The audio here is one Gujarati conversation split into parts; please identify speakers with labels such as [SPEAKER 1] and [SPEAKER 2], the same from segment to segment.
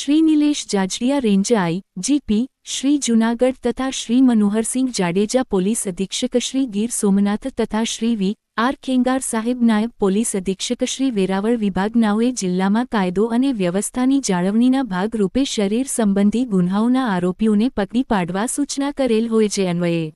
[SPEAKER 1] શ્રી નિલેશ જાજડિયા રેન્જાઈ જીપી શ્રી જૂનાગઢ તથા શ્રી મનોહરસિંહ જાડેજા પોલીસ અધિક્ષક શ્રી ગીર સોમનાથ તથા શ્રી વી. આર. ખેંગાર સાહેબ નાયબ પોલીસ અધિક્ષક શ્રી વેરાવળ વિભાગનાઓએ જિલ્લામાં કાયદો અને વ્યવસ્થાની જાળવણીના ભાગરૂપે શરીર સંબંધી ગુન્હાઓના આરોપીઓને પકડી પાડવા સૂચના કરેલ હોય છે. અન્વયે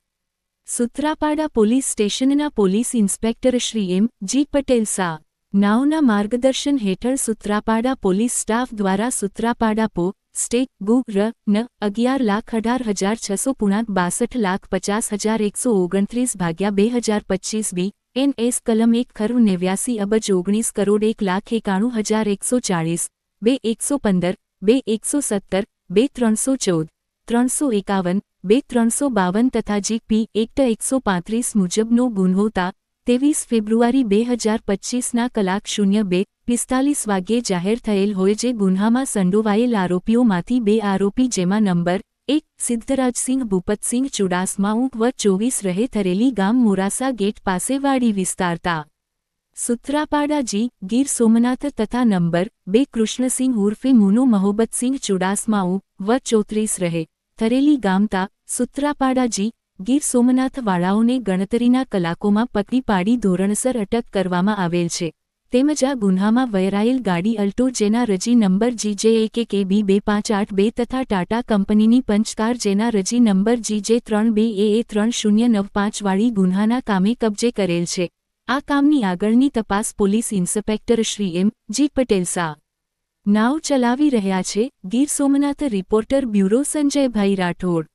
[SPEAKER 1] સુત્રાપાડા પોલીસ સ્ટેશનના police inspector Shri M. G. Patel સા. નાઓના માર્ગદર્શન હેઠળ સુત્રાપાડા પોલીસ સ્ટાફ દ્વારા સુત્રાપાડા પો, સ્ટેટ ગુ, ર, ન, અગિયાર લાખ અઢાર હજાર છસો પૂર્ણાંક બાસઠ લાખ પચાસ હજાર એકસો ઓગણત્રીસ ભાગ્યા બે હજાર પચીસ બી એન એસ કલમ એક ખરું નેવ્યાસી અબજ ઓગણીસ કરોડ એક લાખ એકાણું હજાર એકસો ચાળીસ, બે એકસો પંદર, બે એકસો સત્તર, બે ત્રણસો ચૌદ, ત્રણસો એકાવન, બે ત્રણસો બાવન તથા જીપી એકટ એકસો પાંત્રીસ મુજબનો ગુન્હોતા ત્રેવીસ ફેબ્રુઆરી બે હજાર પચ્ચીસના કલાક શૂન્ય બે, પિસ્તાલીસ વાગ્યે જાહેર થયેલ હોય જે ગુન્હામાં સંડોવાયેલ આરોપીઓમાંથી બે આરોપી જેમાં નંબર એક સિદ્ધરાજસિંહ ભૂપતસિંહ ચુડાસમા ઊંક વ ચોવીસ રહે થરેલી ગામ મોરાસા ગેટ પાસે વાડી વિસ્તારતા. સુત્રાપાડાજી ગીર સોમનાથ તથા નંબર બે, કૃષ્ણસિંહ ઉર્ફે મુનો મહોબતસિંહ ચુડાસમાઉ વ ચોત્રીસ રહે થરેલી ગામતા સુત્રાપાડા જી ગીર સોમનાથવાળાઓને ગણતરીના કલાકોમાં પકડી પાડી ધોરણસર અટક કરવામાં આવેલ છે. તેમજ આ ગુન્હામાં વહેરાયેલ ગાડી અલ્ટો જેના રજી નંબર જીજે એક એક એ બી બે પાંચ આઠ બે તથા ટાટા કંપનીની પંચકાર જેના રજી નંબર જીજે ત્રણ બે એ એ ત્રણ શૂન્ય નવ પાંચવાળી ગુન્હાના કામે કબજે કરેલ છે. આ કામની આગળની તપાસ police inspector Shri M. G. Patel સા. નાવ ચલાવી રહ્યા છે. Gir Somnath reporter bureau Sanjaybhai Rathod.